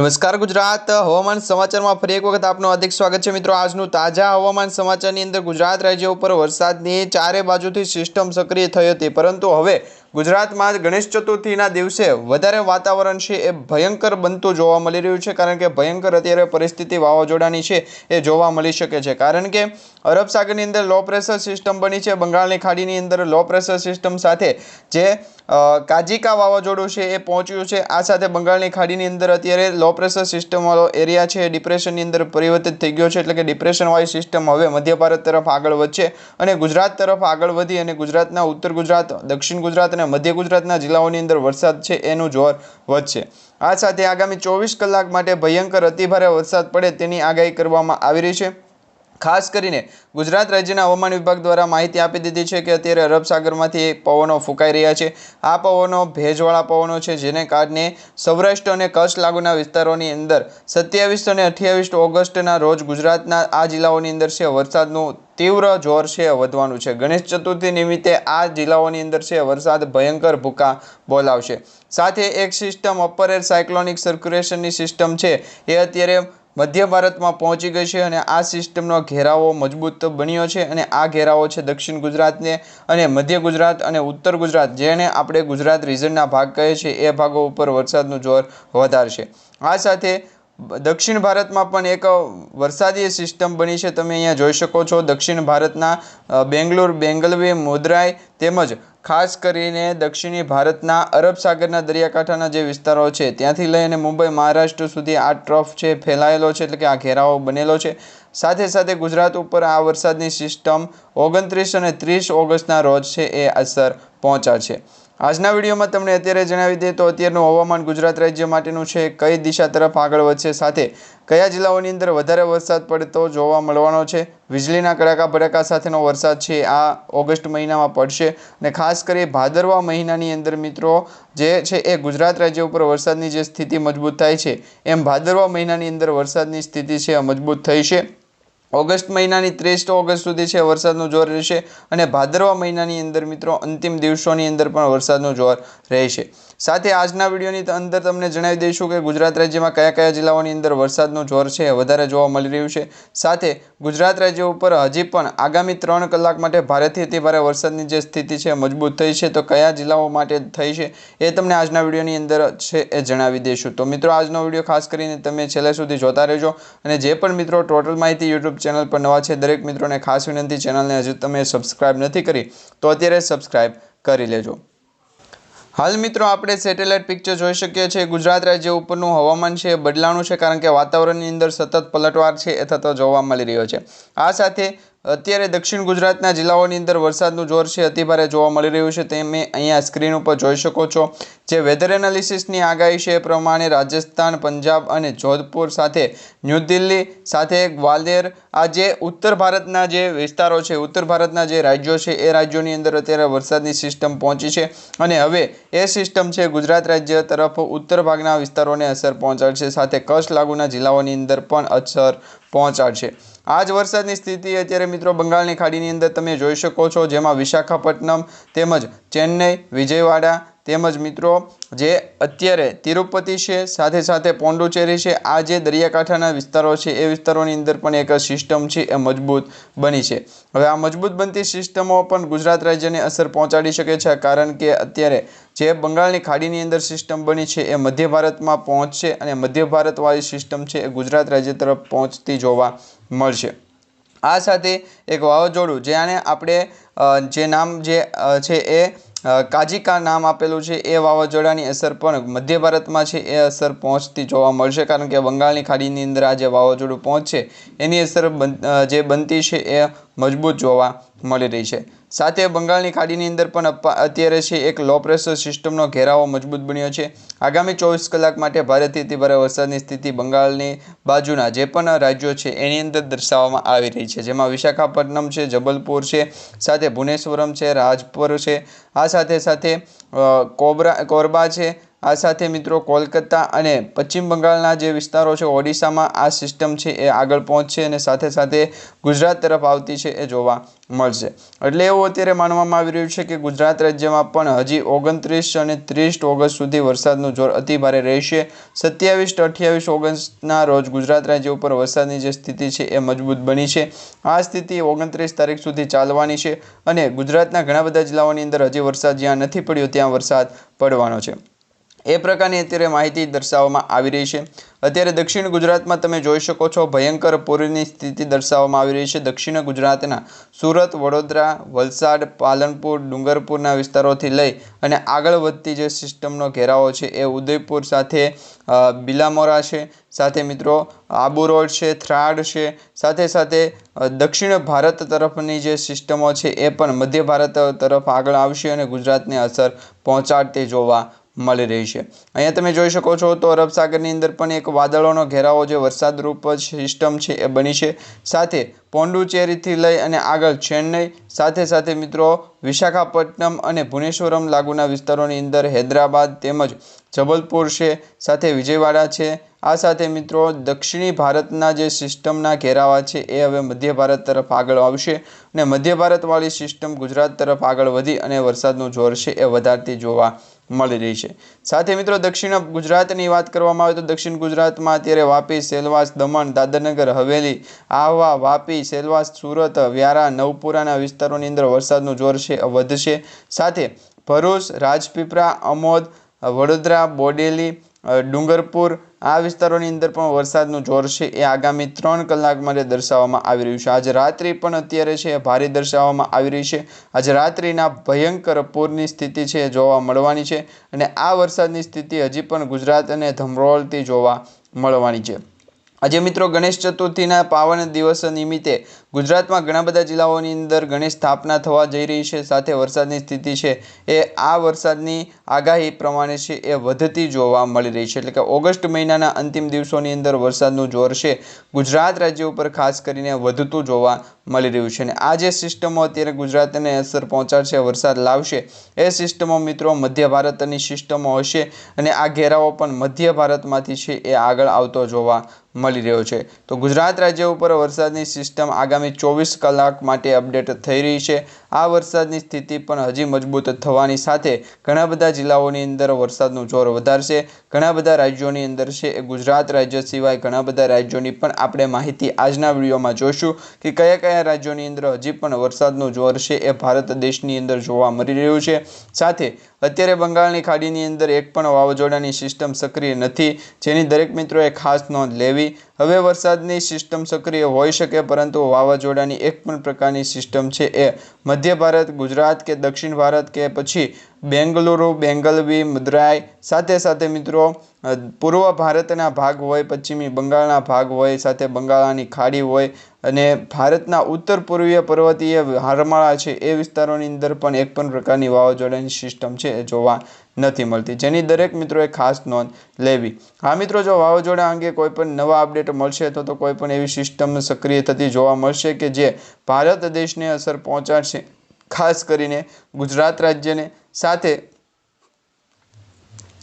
નમસ્કાર ગુજરાત. હવામાન સમાચારમાં ફરી એક વખત આપનું અધિક સ્વાગત છે. મિત્રો, આજનું તાજા હવામાન સમાચારની અંદર ગુજરાત રાજ્ય ઉપર વરસાદની ચારે બાજુથી સિસ્ટમ સક્રિય થઈ હતી. પરંતુ હવે ગુજરાતમાં ગણેશ ચતુર્થીના દિવસે વધારે વાતાવરણ છે એ ભયંકર બનતું જોવા મળી રહ્યું છે. કારણ કે ભયંકર અત્યારે પરિસ્થિતિ વાવાઝોડાની છે એ જોવા મળી શકે છે. કારણ કે અરબ સાગરની અંદર લો પ્રેશર સિસ્ટમ બની છે. બંગાળની ખાડીની અંદર લો પ્રેશર સિસ્ટમ સાથે જે કાજીકા વાવાઝોડું છે એ પહોંચ્યું છે. આ સાથે બંગાળની ખાડીની અંદર અત્યારે લો પ્રેશર સિસ્ટમવાળો એરિયા છે ડિપ્રેશનની અંદર પરિવર્તિત થઈ ગયો છે. એટલે કે ડિપ્રેશનવાળી સિસ્ટમ હવે મધ્ય ભારત તરફ આગળ વધશે અને ગુજરાત તરફ આગળ વધી અને ગુજરાતના ઉત્તર ગુજરાત, દક્ષિણ ગુજરાત અને મધ્ય ગુજરાતના જિલ્લાઓની અંદર વરસાદ છે એનું જોર વધશે. આ સાથે આગામી ચોવીસ કલાક માટે ભયંકર અતિભારે વરસાદ પડે તેની આગાહી કરવામાં આવી રહી છે. ખાસ કરીને ગુજરાત રાજ્યના હવામાન વિભાગ દ્વારા માહિતી આપી દીધી છે કે અત્યારે અરબ સાગરમાંથી પવનો ફૂંકાઈ રહ્યા છે. આ પવનો ભેજવાળા પવનો છે, જેને કારણે સૌરાષ્ટ્ર અને કચ્છ લાગુના વિસ્તારોની અંદર સત્યાવીસ અને અઠ્યાવીસ ઓગસ્ટના રોજ ગુજરાતના આ જિલ્લાઓની અંદર છે, વરસાદનું તીવ્ર જોર છે, વધવાનું છે. ગણેશ ચતુર્થી નિમિત્તે આ જિલ્લાઓની અંદર છે, વરસાદ ભયંકર ભૂકા બોલાવશે. સાથે એક સિસ્ટમ અપર એર સાયક્લોનિક સર્ક્યુલેશનની સિસ્ટમ છે. એ અત્યારે મધ્ય ભારતમાં પહોંચી ગઈ છે અને આ સિસ્ટમનો ઘેરાવો મજબૂત બન્યો છે અને આ ઘેરાવો છે દક્ષિણ ગુજરાતને અને મધ્ય ગુજરાત અને ઉત્તર ગુજરાત, જેને આપણે ગુજરાત રિજનના ભાગ કહે છે એ ભાગો ઉપર વરસાદનું જોર વધારશે. આ સાથે દક્ષિણ ભારતમાં પણ એક વરસાદી સિસ્ટમ બની છે. તમે અહીંયા જોઈ શકો છો દક્ષિણ ભારતના બેંગ્લોર, બેંગલવે, મોદરાઈ તેમજ ખાસ કરીને દક્ષિણી ભારતના અરબ સાગરના દરિયાકાંઠાના જે વિસ્તારો છે, ત્યાંથી લઈ અને મુંબઈ, મહારાષ્ટ્ર સુધી આ ટ્રફ છે, ફેલાયેલો છે, એટલે કે આ ઘેરાવો બનેલો છે. સાથે સાથે ગુજરાત ઉપર આ વરસાદની સિસ્ટમ ઓગણત્રીસ અને ત્રીસ ઓગસ્ટના રોજ છે, એ અસર પહોંચાડશે આજના વિડીયોમાં તમને અત્યારે જણાવી દઈએ તો અત્યારનું હવામાન ગુજરાત રાજ્ય માટેનું છે. કઈ દિશા તરફ આગળ વધશે સાથે કયા જિલ્લાઓની અંદર વધારે વરસાદ પડતો જોવા મળવાનો છે. વીજળીના કડાકા ભડાકા સાથેનો વરસાદ છે, આ ઓગસ્ટ મહિનામાં પડશે. અને ખાસ કરી ભાદરવા મહિનાની અંદર મિત્રો જે છે એ ગુજરાત રાજ્ય ઉપર વરસાદની જે સ્થિતિ મજબૂત થાય છે, એમ ભાદરવા મહિનાની અંદર વરસાદની સ્થિતિ છે મજબૂત થઈ છે. ઓગસ્ટ મહિનાની ત્રીસ ઓગસ્ટ સુધી છે વરસાદનું જોર રહેશે અને ભાદરવા મહિનાની અંદર મિત્રો અંતિમ દિવસોની અંદર પણ વરસાદનું જોર રહેશે. સાથે આજના વિડીયોની અંદર તમને જણાવી દઈશું કે ગુજરાત રાજ્યમાં કયા કયા જિલ્લાઓની અંદર વરસાદનું જોર છે વધારે જોવા મળી રહ્યું છે. સાથે ગુજરાત રાજ્ય ઉપર હજી પણ આગામી ત્રણ કલાક માટે ભારેથી અતિ ભારે વરસાદની જે સ્થિતિ છે મજબૂત થઈ છે. તો કયા જિલ્લાઓ માટે થઈ છે એ તમને આજના વિડીયોની અંદર છે એ જણાવી દઈશું. તો મિત્રો, આજનો વીડિયો ખાસ કરીને તમે છેલ્લે સુધી જોતા રહેજો અને જે પણ મિત્રો ટોટલ માહિતી યુટ્યુબ ચેનલ પર નવા છે, દરેક મિત્રોને ખાસ વિનંતી, ચેનલને હજુ તમે સબસ્ક્રાઇબ નથી કરી તો અત્યારે સબસ્ક્રાઇબ કરી લેજો. હાલ મિત્રો આપણે સેટેલાઇટ પિક્ચર જોઈ શકીએ છીએ. ગુજરાત રાજ્ય ઉપરનું હવામાન છે બદલાણું છે કારણ કે વાતાવરણની અંદર સતત પલટવાર છે એ થતો જોવા મળી રહ્યો છે. આ સાથે અત્યારે દક્ષિણ ગુજરાતના જિલ્લાઓની અંદર વરસાદનું જોર છે અતિભારે જોવા મળી રહ્યું છે, તમે અહીંયા સ્ક્રીન ઉપર જોઈ શકો છો. જે વેધર એનાલિસિસની આગાહી છે એ પ્રમાણે રાજસ્થાન, પંજાબ અને જોધપુર સાથે ન્યૂ દિલ્હી સાથે ગ્વાલિયર, આ જે ઉત્તર ભારતના જે વિસ્તારો છે, ઉત્તર ભારતના જે રાજ્યો છે, એ રાજ્યોની અંદર અત્યારે વરસાદની સિસ્ટમ પહોંચી છે અને હવે એ સિસ્ટમ છે ગુજરાત રાજ્ય તરફ ઉત્તર ભાગના વિસ્તારોને અસર પહોંચાડશે, સાથે કચ્છ લાગુના જિલ્લાઓની અંદર પણ અસર પહોંચાડશે. આ જ વરસાદની સ્થિતિ અત્યારે મિત્રો બંગાળની ખાડીની અંદર તમે જોઈ શકો છો, જેમાં વિશાખાપટ્ટનમ તેમજ ચેન્નઈ, વિજયવાડા તેમજ મિત્રો જે અત્યારે તિરુપતિ છે, સાથે સાથે પોંડુચેરી છે, આ જે દરિયાકાંઠાના વિસ્તારો છે, એ વિસ્તારોની અંદર પણ એક સિસ્ટમ છે, એ મજબૂત બની છે. હવે આ મજબૂત બનતી સિસ્ટમો પણ ગુજરાત રાજ્યને અસર પહોંચાડી શકે છે, કારણ કે અત્યારે જે બંગાળની ખાડીની અંદર સિસ્ટમ બની છે, એ મધ્ય ભારતમાં પહોંચશે અને મધ્ય ભારતવાળી સિસ્ટમ છે, એ ગુજરાત રાજ્ય તરફ પહોંચતી જોવા મળશે. આ સાથે એક વાવાઝોડું જેને આપણે જે નામ જે છે એ કાજીકા નામ આપેલું છે, એ વાવાઝોડાની અસર પણ મધ્ય ભારતમાં છે, એ અસર પહોંચતી જોવા મળશે, કારણ કે બંગાળની ખાડીની અંદર આ જે વાવાઝોડું પહોંચશે, એની અસર જે બનતી છે, એ મજબૂત જોવા મળી રહી છે. સાથે બંગાળની ખાડીની અંદર પણ અત્યારે છે એક લો પ્રેશર સિસ્ટમનો ઘેરાવો મજબૂત બન્યો છે. આગામી ચોવીસ કલાક માટે ભારેથી અતિ ભારે વરસાદની સ્થિતિ બંગાળની બાજુના જે પણ રાજ્યો છે એની અંદર દર્શાવવામાં આવી રહી છે. જેમાં વિશાખાપટ્ટનમ છે, જબલપુર છે, સાથે ભુવનેશ્વરમ છે, રાજપુર છે. આ સાથે સાથે કોબરા કોરબા છે આ સાથે મિત્રો કોલકાતા અને પશ્ચિમ બંગાળના જે વિસ્તારો છે, ઓડિશામાં આ સિસ્ટમ છે એ આગળ પહોંચશે અને સાથે સાથે ગુજરાત તરફ આવતી છે એ જોવા મળશે. એટલે એવું અત્યારે માનવામાં આવી રહ્યું છે કે ગુજરાત રાજ્યમાં પણ હજી ઓગણત્રીસ અને ત્રીસ ઓગસ્ટ સુધી વરસાદનું જોર અતિભારે રહેશે. સત્યાવીસ અઠ્યાવીસ ઓગસ્ટના રોજ ગુજરાત રાજ્ય ઉપર વરસાદની જે સ્થિતિ છે એ મજબૂત બની છે. આ સ્થિતિ ઓગણત્રીસ તારીખ સુધી ચાલવાની છે અને ગુજરાતના ઘણા બધા જિલ્લાઓની અંદર હજી વરસાદ જ્યાં નથી પડ્યો, ત્યાં વરસાદ પડવાનો છે. એ પ્રકારની અત્યારે માહિતી દર્શાવવામાં આવી રહી છે. અત્યારે દક્ષિણ ગુજરાતમાં તમે જોઈ શકો છો ભયંકર પૂરની સ્થિતિ દર્શાવવામાં આવી રહી છે. દક્ષિણ ગુજરાતના સુરત, વડોદરા, વલસાડ, પાલનપુર, ડુંગરપુરના વિસ્તારોથી લઈ અને આગળ વધતી જે સિસ્ટમનો ઘેરાવો છે એ ઉદયપુર સાથે બિલામોરા છે. સાથે મિત્રો, આબુ રોડ છે, થ્રાડ છે. સાથે સાથે દક્ષિણ ભારત તરફની જે સિસ્ટમો છે એ પણ મધ્ય ભારત તરફ આગળ આવશે અને ગુજરાતને અસર પહોંચાડતી જોવા મળી રહી છે. અહીંયા તમે જોઈ શકો છો, તો અરબ સાગરની અંદર પણ એક વાદળોનો ઘેરાવો જે વરસાદરૂપ સિસ્ટમ છે એ બની છે. સાથે પોંડુચેરીથી લઈ અને આગળ ચેન્નઈ, સાથે સાથે મિત્રો વિશાખાપટ્ટનમ અને ભુવનેશ્વરમ લાગુના વિસ્તારોની અંદર હૈદરાબાદ તેમજ જબલપુર છે, સાથે વિજયવાડા છે. આ સાથે મિત્રો દક્ષિણી ભારતના જે સિસ્ટમના ઘેરાવા છે એ હવે મધ્ય ભારત તરફ આગળ આવશે અને મધ્ય ભારતવાળી સિસ્ટમ ગુજરાત તરફ આગળ વધી અને વરસાદનું જોર છે એ વધારતી જોવા મળી રહી છે. સાથે મિત્રો, દક્ષિણ ગુજરાતની વાત કરવામાં આવે તો દક્ષિણ ગુજરાતમાં અત્યારે વાપી, સેલવાસ, દમણ, દાદરનગર, હવેલી, આહવા, વાપી, સેલવાસ, સુરત, વ્યારા, નવપુરાના વિસ્તારોની અંદર વરસાદનું જોર છે, વધશે. સાથે ભરૂચ, રાજપીપળા, અમોદ, વડોદરા, બોડેલી ડુંગરપુર આ વિસ્તારોની અંદર પણ વરસાદનું જોર છે. એ આગામી ત્રણ કલાક માટે દર્શાવવામાં આવી રહ્યું છે. આજે રાત્રિ પણ અત્યારે છે ભારે દર્શાવવામાં આવી રહી છે. આજે રાત્રિના ભયંકર પૂરની સ્થિતિ છે જોવા મળવાની છે અને આ વરસાદની સ્થિતિ હજી પણ ગુજરાત અને ધમરોળથી જોવા મળવાની છે. આજે મિત્રો ગણેશ ચતુર્થીના પાવન દિવસ નિમિત્તે ગુજરાતમાં ઘણા બધા જિલ્લાઓની અંદર ઘણી સ્થાપના થવા જઈ રહી છે, સાથે વરસાદની સ્થિતિ છે. એ આ વરસાદની આગાહી પ્રમાણે છે, એ વધતી જોવા મળી રહી છે. એટલે કે ઓગસ્ટ મહિનાના અંતિમ દિવસોની અંદર વરસાદનું જોર છે. ગુજરાત રાજ્ય ઉપર ખાસ કરીને વધતું જોવા મળી રહ્યું છે. અને આ જે સિસ્ટમો અત્યારે ગુજરાતને અસર પહોંચાડશે, વરસાદ લાવશે, એ સિસ્ટમો મિત્રો મધ્ય ભારતની સિસ્ટમો હશે. અને આ ઘેરાઓ પણ મધ્ય ભારતમાંથી છે, એ આગળ આવતો જોવા મળી રહ્યો છે. તો ગુજરાત રાજ્ય ઉપર વરસાદની સિસ્ટમ આગામી ચોવીસ કલાક માટે અપડેટ થઈ રહી છે. આ વરસાદની સ્થિતિ પણ હજી મજબૂત થવાની સાથે ઘણા બધા જિલ્લાઓની અંદર વરસાદનું જોર વધારશે. ઘણા બધા રાજ્યોની અંદર છે એ ગુજરાત રાજ્ય સિવાય ઘણા બધા રાજ્યોની પણ આપણે માહિતી આજના વિડીયોમાં જોઈશું કે કયા કયા રાજ્યોની અંદર હજી પણ વરસાદનું જોર છે એ ભારત દેશની અંદર જોવા મળી રહ્યું છે. સાથે અત્યારે બંગાળની ખાડીની અંદર એક પણ વાવાઝોડાની સિસ્ટમ સક્રિય નથી, જેની દરેક મિત્રોએ ખાસ નોંધ લેવી. હવે વરસાદની સિસ્ટમ સક્રિય હોઈ શકે, પરંતુ વાવાઝોડાની એક પણ પ્રકારની સિસ્ટમ છે એ મધ્ય ભારત, ગુજરાત કે દક્ષિણ ભારત કે પછી બેંગલુરુ, બેંગલવી, મદુરાઈ. સાથે સાથે મિત્રો પૂર્વ ભારતના ભાગ હોય, પશ્ચિમી બંગાળના ભાગ હોય, સાથે બંગાળાની ખાડી હોય અને ભારતના ઉત્તર પૂર્વીય પર્વતીય હારમાળા છે એ વિસ્તારોની અંદર પણ એક પણ પ્રકારની વાવાઝોડાની સિસ્ટમ છે એ જોવા નથી મળતી. જેની દરેક મિત્રોએ ખાસ નોંધ લેવી. હા મિત્રો, જો વાવાઝોડા અંગે કોઈ પણ નવા અપડેટ મળશે તો તો કોઈ પણ એવી સિસ્ટમ સક્રિય થતી જોવા મળશે કે જે ભારત દેશને અસર પહોંચાડશે, ખાસ કરીને ગુજરાત રાજ્યને સાથે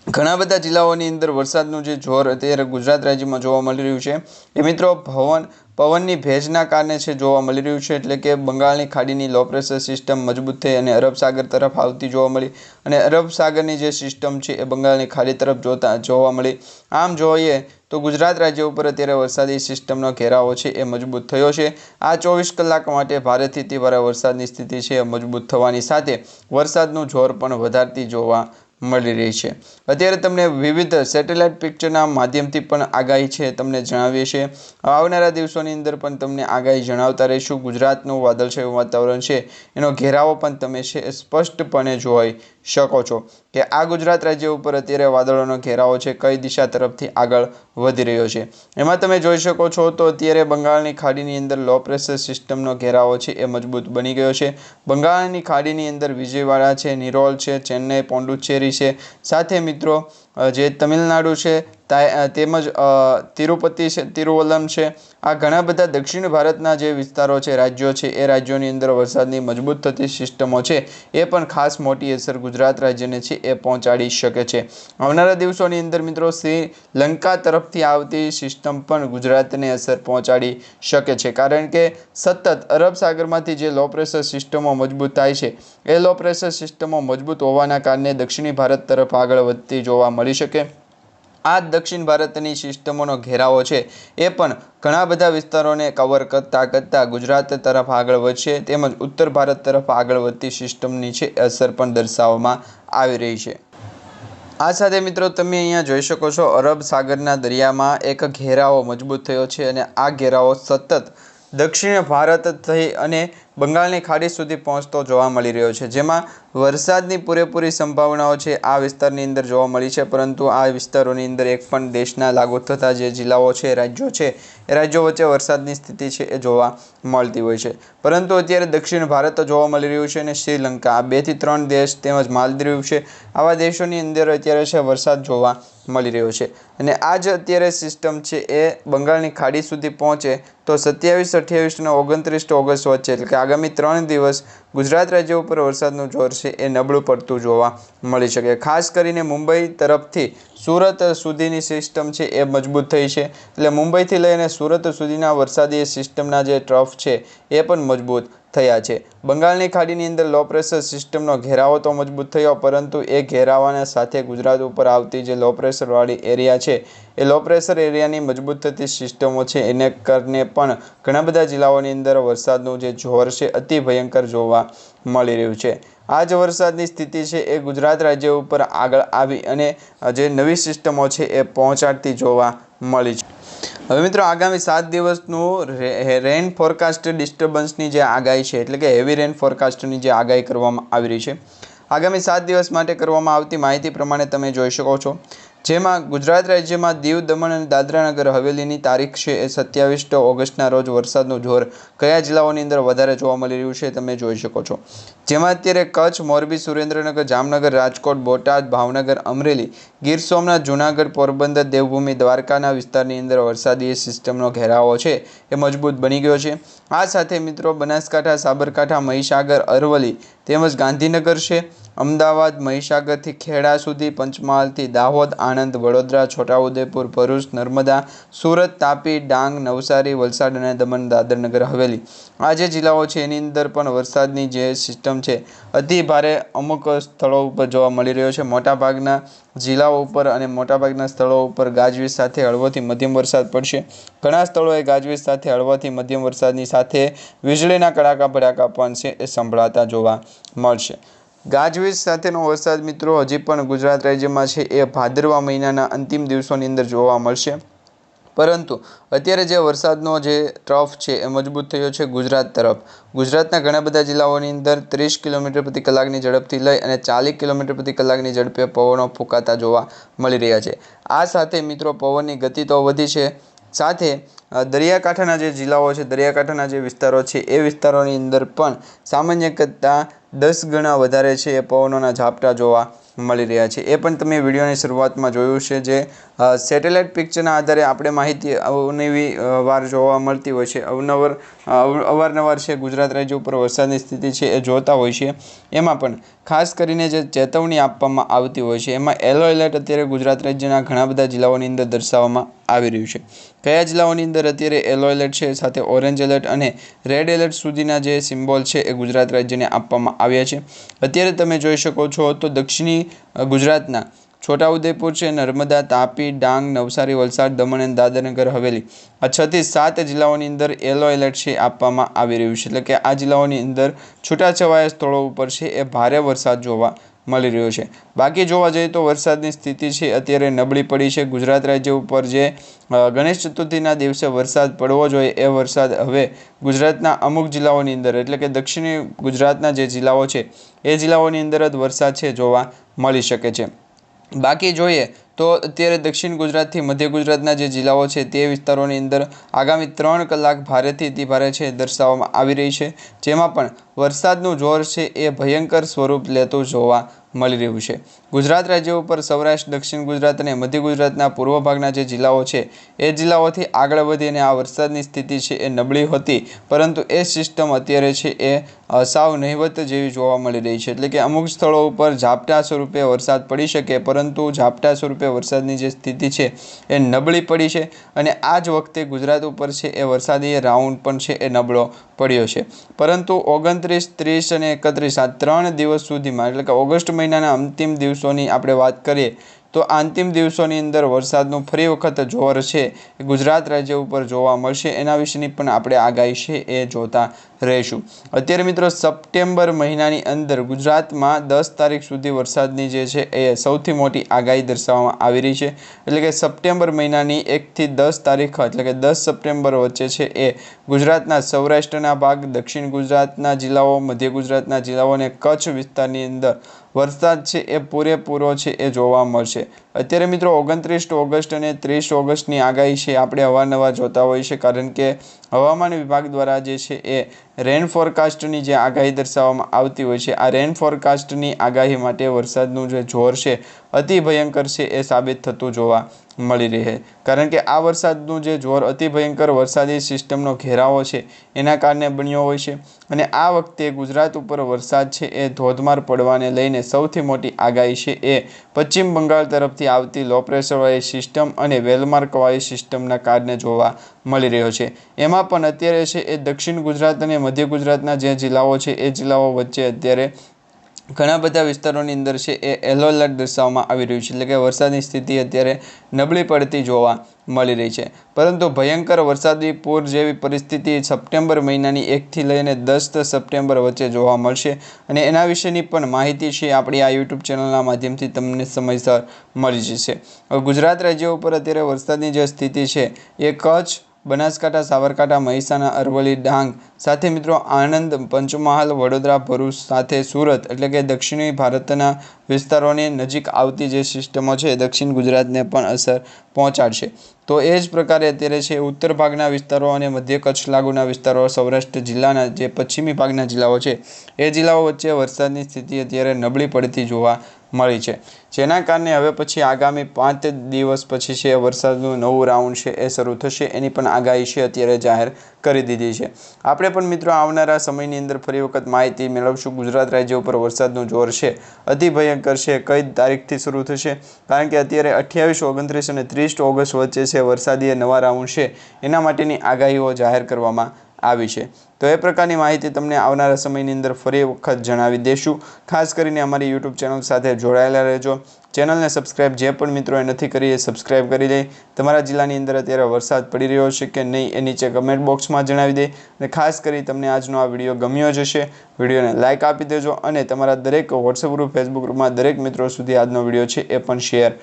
ઘણા બધા જિલ્લાઓની અંદર વરસાદનું જે જોર અત્યારે ગુજરાત રાજ્યમાં જોવા મળી રહ્યું છે. એ મિત્રો ભવન, પવનની ભેજના કારણે છે જોવા મળી રહ્યું છે. એટલે કે બંગાળની ખાડીની લો પ્રેશર સિસ્ટમ મજબૂત થઈ અને અરબ સાગર તરફ આવતી જોવા મળી અને અરબ સાગરની જે સિસ્ટમ છે એ બંગાળની ખાડી તરફ જોતા જોવા મળી. આમ જોઈએ તો ગુજરાત રાજ્ય ઉપર અત્યારે વરસાદી સિસ્ટમનો ઘેરાવો છે એ મજબૂત થયો છે. આ ચોવીસ કલાક માટે ભારેથી તીવ્ર વરસાદની સ્થિતિ છે એ મજબૂત થવાની સાથે વરસાદનું જોર પણ વધારતી જોવા મળી રહી છે. અત્યારે તમને વિવિધ સેટેલાઇટ પિક્ચરના માધ્યમથી પણ આગાહી છે તમને જણાવીએ છીએ. આવનારા દિવસોની અંદર પણ તમને આગાહી જણાવતા રહીશું. ગુજરાતનું વાદળછાયું વાતાવરણ છે. એનો ઘેરાવો પણ તમે છે સ્પષ્ટપણે જોઈ શકો છો કે આ ગુજરાત રાજ્ય ઉપર અત્યારે વાદળોનો ઘેરાવો છે, કઈ દિશા તરફથી આગળ વધી રહ્યો છે. એમાં તમે જોઈ શકો છો તો અત્યારે બંગાળની ખાડીની અંદર લો પ્રેશર સિસ્ટમનો ઘેરાવો છે એ મજબૂત બની ગયો છે. બંગાળની ખાડીની અંદર વિજયવાડા છે, નિરોલ છે, ચેન્નઈ, પોંડુચેરી છે. સાથે મિત્રો જે તમિલનાડુ છે તેમજ તિરુપતિ છે, તિરુવલ્લમ છે, આ ઘણા બધા દક્ષિણ ભારતના જે વિસ્તારો છે, રાજ્યો છે, એ રાજ્યોની અંદર વરસાદની મજબૂત થતી સિસ્ટમો છે, એ પણ ખાસ મોટી અસર ગુજરાત રાજ્યને છે, એ પહોંચાડી શકે છે. આવનારા દિવસોની અંદર મિત્રો શ્રીલંકા તરફથી આવતી સિસ્ટમ પણ ગુજરાતને અસર પહોંચાડી શકે છે, કારણ કે સતત અરબ સાગરમાંથી જે લો પ્રેશર સિસ્ટમો મજબૂત થાય છે, એ લો પ્રેશર સિસ્ટમો મજબૂત હોવાના કારણે દક્ષિણી ભારત તરફ આગળ વધતી જોવા મળી શકે. આ દક્ષિણ ભારતની સિસ્ટમોનો ઘેરાવો છે. એ પણ ઘણા બધા વિસ્તારોને કવર કરતાં કરતાં ગુજરાત તરફ આગળ વધશે તેમજ ઉત્તર ભારત તરફ આગળ વધતી સિસ્ટમની છે, અસર પણ દર્શાવવામાં આવી રહી છે. આ સાથે મિત્રો તમે અહીંયા જોઈ શકો છો, અરબ સાગરના દરિયામાં એક ઘેરાવો મજબૂત થયો છે અને આ ઘેરાવો સતત દક્ષિણ ભારત થઈ અને બંગાળની ખાડી સુધી પહોંચતો જોવા મળી રહ્યો છે. જેમાં વરસાદની પૂરેપૂરી સંભાવનાઓ છે. આ વિસ્તારની અંદર જોવા મળી છે, પરંતુ આ વિસ્તારોની અંદર એક પણ દેશના લાગુ થતા જે જિલ્લાઓ છે, રાજ્યો છે, એ રાજ્યો વચ્ચે વરસાદની સ્થિતિ છે એ જોવા મળતી હોય છે. પરંતુ અત્યારે દક્ષિણ ભારત જોવા મળી રહ્યું છે અને શ્રીલંકા. આ બેથી ત્રણ દેશ તેમજ માલદીવ છે. આવા દેશોની અંદર અત્યારે છે વરસાદ જોવા મળી રહ્યો છે. અને આ જ અત્યારે સિસ્ટમ છે એ બંગાળની ખાડી સુધી પહોંચે તો સત્યાવીસ, અઠ્યાવીસ અને ઓગણત્રીસ ઓગસ્ટ વચ્ચે, એટલે કે આગામી ત્રણ દિવસ ગુજરાત રાજ્ય ઉપર વરસાદનું જોર છે એ નબળું પડતું જોવા મળી શકે. ખાસ કરીને મુંબઈ તરફથી સુરત સુધીની સિસ્ટમ છે એ મજબૂત થઈ છે. એટલે મુંબઈથી લઈને સુરત સુધીના વરસાદી સિસ્ટમના જે ટ્રફ છે એ પણ મજબૂત થયા છે. બંગાળની ખાડીની અંદર લો પ્રેશર સિસ્ટમનો ઘેરાવો તો મજબૂત થયો, પરંતુ એ ઘેરાવાના સાથે ગુજરાત ઉપર આવતી જે લો પ્રેશરવાળી એરિયા છે, એ લો પ્રેશર એરિયાની મજબૂત થતી સિસ્ટમો છે, એને કારણે પણ ઘણા બધા જિલ્લાઓની અંદર વરસાદનું જે જોર છે, અતિ ભયંકર જોવા મળી રહ્યું છે. આ જ વરસાદની સ્થિતિ છે, એ ગુજરાત રાજ્ય ઉપર આગળ આવી અને જે નવી સિસ્ટમો છે, એ પહોંચાડતી જોવા મળી છે. હવે મિત્રો, આગામી સાત દિવસનું રેન ફોરકાસ્ટ ડિસ્ટર્બન્સની જે આગાહી છે, એટલે કે હેવી રેન ફોરકાસ્ટની જે આગાહી કરવામાં આવી રહી છે, આગામી સાત દિવસ માટે કરવામાં આવતી માહિતી પ્રમાણે તમે જોઈ શકો છો. જેમાં ગુજરાત રાજ્યમાં દીવ, દમણ અને દાદરા નગર હવેલીની તારીખ છે એ સત્યાવીસ ઓગસ્ટના રોજ વરસાદનું જોર કયા જિલ્લાઓની અંદર વધારે જોવા મળી રહ્યું છે તમે જોઈ શકો છો. જેમાં અત્યારે કચ્છ, મોરબી, સુરેન્દ્રનગર, જામનગર, રાજકોટ, બોટાદ, ભાવનગર, અમરેલી, ગીર સોમનાથ, જૂનાગઢ, પોરબંદર, દેવભૂમિ, દ્વારકાના વિસ્તારની અંદર વરસાદી સિસ્ટમનો ઘેરાવો છે એ મજબૂત બની ગયો છે. આ સાથે મિત્રો બનાસકાંઠા, સાબરકાંઠા, મહીસાગર અરવલી તેમજ ગાંધીનગર છે. અમદાવાદ મહીસાગરથી ખેડા સુધી પંચમહાલથી દાહોદ, આણંદ, વડોદરા, છોટાઉદેપુર, ભરૂચ, નર્મદા, સુરત, તાપી, ડાંગ, નવસારી, વલસાડ અને દમણ, દાદરનગર, હવેલી. આ જે જિલ્લાઓ છે, એની અંદર પણ વરસાદની જે સિસ્ટમ છે, અતિ ભારે અમુક સ્થળો ઉપર જોવા મળી રહ્યો છે. મોટાભાગના જિલ્લાઓ ઉપર અને મોટાભાગના સ્થળો ઉપર ગાજવીજ સાથે હળવોથી મધ્યમ વરસાદ પડશે. ઘણા સ્થળોએ ગાજવીજ સાથે હળવાથી મધ્યમ વરસાદની સાથે વીજળીના કડાકા ભડાકા પણ છે, એ સંભળાતા જોવા મળશે. ગાજવીજ સાથેનો વરસાદ મિત્રો હજી પણ ગુજરાત રાજ્યમાં છે, એ ભાદરવા મહિનાના અંતિમ દિવસોની અંદર જોવા મળશે. પરંતુ અત્યારે જે વરસાદનો જે ટ્રફ છે, એ મજબૂત થયો છે ગુજરાત તરફ. ગુજરાતના ઘણા બધા જિલ્લાઓની અંદર ત્રીસ કિલોમીટર પ્રતિ કલાકની ઝડપથી લઈ અને ચાલીસ કિલોમીટર પ્રતિ કલાકની ઝડપે પવનો ફૂંકાતા જોવા મળી રહ્યા છે. આ સાથે મિત્રો પવનની ગતિ તો વધી છે. સાથે દરિયાકાંઠાના જે જિલ્લાઓ છે, દરિયાકાંઠાના જે વિસ્તારો છે, એ વિસ્તારોની અંદર પણ સામાન્ય કરતાં દસ ગણા વધારે છે એ પવનોના ઝાપટા જોવા મળી રહ્યા છે. એ પણ તમે વિડીયોની શરૂઆતમાં જોયું છે જે સેટેલાઇટ પિક્ચરના આધારે આપણે માહિતી અવનવી વાર જોવા મળતી હોય છે. અવનવર અવારનવાર છે ગુજરાત રાજ્ય ઉપર વરસાદની સ્થિતિ છે એ જોતા હોય છે. એમાં પણ ખાસ કરીને જે ચેતવણી આપવામાં આવતી હોય છે, એમાં યલો એલર્ટ અત્યારે ગુજરાત રાજ્યના ઘણા બધા જિલ્લાઓની અંદર દર્શાવવામાં આવી રહ્યું છે. કયા જિલ્લાઓની અંદર અત્યારે યલો એલર્ટ છે, સાથે ઓરેન્જ એલર્ટ અને રેડ એલર્ટ સુધીના જે સિમ્બોલ છે એ ગુજરાત રાજ્યને આપવામાં આવ્યા છે. અત્યારે તમે જોઈ શકો છો તો દક્ષિણી ગુજરાતના છોટાઉદેપુર છે, નર્મદા, તાપી, ડાંગ, નવસારી, વલસાડ, દમણ અને દાદરનગર, હવેલી આ છ થી સાત જિલ્લાઓની અંદર યલો એલર્ટ છે આપવામાં આવી રહ્યું છે. એટલે કે આ જિલ્લાઓની અંદર છૂટાછવાયા સ્થળો ઉપર છે એ ભારે વરસાદ જોવા મળી રહ્યો છે. બાકી જોવા જઈએ તો વરસાદની સ્થિતિ છે, અત્યારે નબળી પડી છે. ગુજરાત રાજ્ય ઉપર જે ગણેશ ચતુર્થીના દિવસે વરસાદ પડવો જોઈએ એ વરસાદ હવે ગુજરાતના અમુક જિલ્લાઓની અંદર, એટલે કે દક્ષિણી ગુજરાતના જે જિલ્લાઓ છે, એ જિલ્લાઓની અંદર જ વરસાદ છે જોવા મળી શકે છે. બાકી જોઈએ તો અત્યારે દક્ષિણ ગુજરાતથી મધ્ય ગુજરાતના જે જિલ્લાઓ છે તે વિસ્તારોની અંદર આગામી ત્રણ કલાક ભારેથી અતિ ભારે છે દર્શાવવામાં આવી રહી છે. જેમાં પણ વરસાદનું જોર છે એ ભયંકર સ્વરૂપ લેતું જોવા મળી રહ્યું છે. ગુજરાત રાજ્ય ઉપર સૌરાષ્ટ્ર, દક્ષિણ ગુજરાત અને મધ્ય ગુજરાતના પૂર્વ ભાગના જે જિલ્લાઓ છે, એ જિલ્લાઓથી આગળ વધીને આ વરસાદની સ્થિતિ છે એ નબળી હતી, પરંતુ એ સિસ્ટમ અત્યારે છે એ સાવ નહિવત જેવી જોવા મળી રહી છે. એટલે કે અમુક સ્થળો ઉપર ઝાપટા સ્વરૂપે વરસાદ પડી શકે, પરંતુ ઝાપટા સ્વરૂપે વરસાદની જે સ્થિતિ છે એ નબળી પડી છે અને આ જ વખતે ગુજરાત ઉપર છે એ વરસાદી રાઉન્ડ પણ છે એ નબળો પડ્યો છે. પરંતુ ઓગણત્રીસ, ત્રીસ અને એકત્રીસ આ ત્રણ દિવસ સુધીમાં, એટલે કે ઓગસ્ટ મહિનાના અંતિમ દિવસોની આપણે વાત કરીએ તો અંતિમ દિવસોની અંદર વરસાદનું ફરી વખત જોર છે. ગુજરાત રાજ્ય ઉપર જોવા મળશે. એના વિશેની પણ આપણે આગાહી છે એ જોતા રહીશું. અત્યારે મિત્રો સપ્ટેમ્બર મહિનાની અંદર ગુજરાતમાં દસ તારીખ સુધી વરસાદની જે છે એ સૌથી મોટી આગાહી દર્શાવવામાં આવી રહી છે. એટલે કે સપ્ટેમ્બર મહિનાની એકથી દસ તારીખ એટલે કે દસ સપ્ટેમ્બર વચ્ચે છે એ ગુજરાતના સૌરાષ્ટ્રના ભાગ, દક્ષિણ ગુજરાતના જિલ્લાઓ, મધ્ય ગુજરાતના જિલ્લાઓ અને કચ્છ વિસ્તારની અંદર વરસાદ છે એ પૂરેપૂરો છે એ જોવા મળશે. અત્યારે મિત્રો ઓગણત્રીસ ઓગસ્ટ અને ત્રીસ ઓગસ્ટની આગાહી છે આપણે અવારનવાર જોતા હોઈએ છીએ કારણ કે હવામાન વિભાગ દ્વારા જે છે એ રેન ફોરકાસ્ટની જે આગાહી દર્શાવવામાં આવતી હોય છે, આ રેન ફોરકાસ્ટની આગાહી માટે વરસાદનું જે જોર છે અતિ ભયંકર છે એ સાબિત થતું જોવા મળી રહે. કારણ કે આ વરસાદનું જે જોર અતિ ભયંકર વરસાદી સિસ્ટમનો ઘેરાવો છે, એના કારણે બન્યો હોય છે. અને આ વખતે ગુજરાત ઉપર વરસાદ છે એ ધોધમાર પડવાને લઈને સૌથી મોટી આગાહી છે એ પશ્ચિમ બંગાળ તરફથી આવતી લો પ્રેશરવાળી સિસ્ટમ અને વેલમાર્કવાળી સિસ્ટમના કારણે જોવા મળી રહ્યો છે. એમાં પણ અત્યારે છે એ દક્ષિણ ગુજરાત અને મધ્ય ગુજરાતના જે જિલ્લાઓ છે એ જિલ્લાઓ વચ્ચે અત્યારે ઘણા બધા વિસ્તારોની અંદર છે, એ યલો એલર્ટ દર્શાવવામાં આવી રહ્યું છે. એટલે કે વરસાદની સ્થિતિ અત્યારે નબળી પડતી જોવા મળી રહી છે. પરંતુ ભયંકર વરસાદી પૂર જેવી પરિસ્થિતિ સપ્ટેમ્બર મહિનાની એકથી લઈને દસ સપ્ટેમ્બર વચ્ચે જોવા મળશે. અને એના વિશેની પણ માહિતી છે, આપણી આ યુટ્યુબ ચેનલના માધ્યમથી તમને સમયસર મળી જશે. ગુજરાત રાજ્ય ઉપર અત્યારે વરસાદની જે સ્થિતિ છે, એ કચ્છ બનાસકાંઠા, સાબરકાંઠા, મહેસાણા, અરવલ્લી, ડાંગ. સાથે મિત્રો આણંદ, પંચમહાલ, વડોદરા, ભરૂચ સાથે સુરત એટલે કે દક્ષિણી ભારતના વિસ્તારોની નજીક આવતી જે સિસ્ટમો છે દક્ષિણ ગુજરાતને પણ અસર પહોંચાડશે. તો એ જ પ્રકારે અત્યારે છે ઉત્તર ભાગના વિસ્તારો અને મધ્ય કચ્છ લાગુના વિસ્તારો, સૌરાષ્ટ્ર જિલ્લાના જે પશ્ચિમી ભાગના જિલ્લાઓ છે, એ જિલ્લાઓ વચ્ચે વરસાદની સ્થિતિ અત્યારે નબળી પડતી જોવા મળી છે. જેના કારણે હવે પછી આગામી પાંચ દિવસ પછી છે વરસાદનું નવું રાઉન્ડ છે એ શરૂ થશે. એની પણ આગાહી છે અત્યારે જાહેર કરી દીધી છે. આપણે પણ મિત્રો આવનારા સમયની અંદર ફરી વખત માહિતી મેળવશું. ગુજરાત રાજ્ય ઉપર વરસાદનું જોર છે. અતિ ભયંકર છે. કઈ તારીખથી શરૂ થશે? કારણ કે અત્યારે અઠ્યાવીસ, ઓગણત્રીસ અને ત્રીસ ઓગસ્ટ વચ્ચે છે વરસાદી નવા રાઉન્ડ છે. એના માટેની આગાહીઓ જાહેર કરવામાં આવી છે. તો એ પ્રકારની માહિતી તમને આવનારા સમયની અંદર ફરી વખત જણાવી દેશું. ખાસ કરીને અમારી યુટ્યુબ ચેનલ સાથે જોડાયેલા રહેજો. ચેનલને સબસ્ક્રાઇબ જે પણ મિત્રોએ નથી કરી, એ સબસ્ક્રાઇબ કરી દે. તમારા જિલ્લાની અંદર અત્યારે વરસાદ પડી રહ્યો છે કે નહીં એ નીચે કમેન્ટ બોક્સમાં જણાવી દે. અને ખાસ કરી તમને આજનો આ વીડિયો ગમ્યો જ હશે. વિડીયોને લાઇક આપી દેજો અને તમારા દરેક વોટ્સઅપ ગ્રુપ, ફેસબુક ગ્રુપમાં દરેક મિત્રો સુધી આજનો વીડિયો છે એ પણ શેર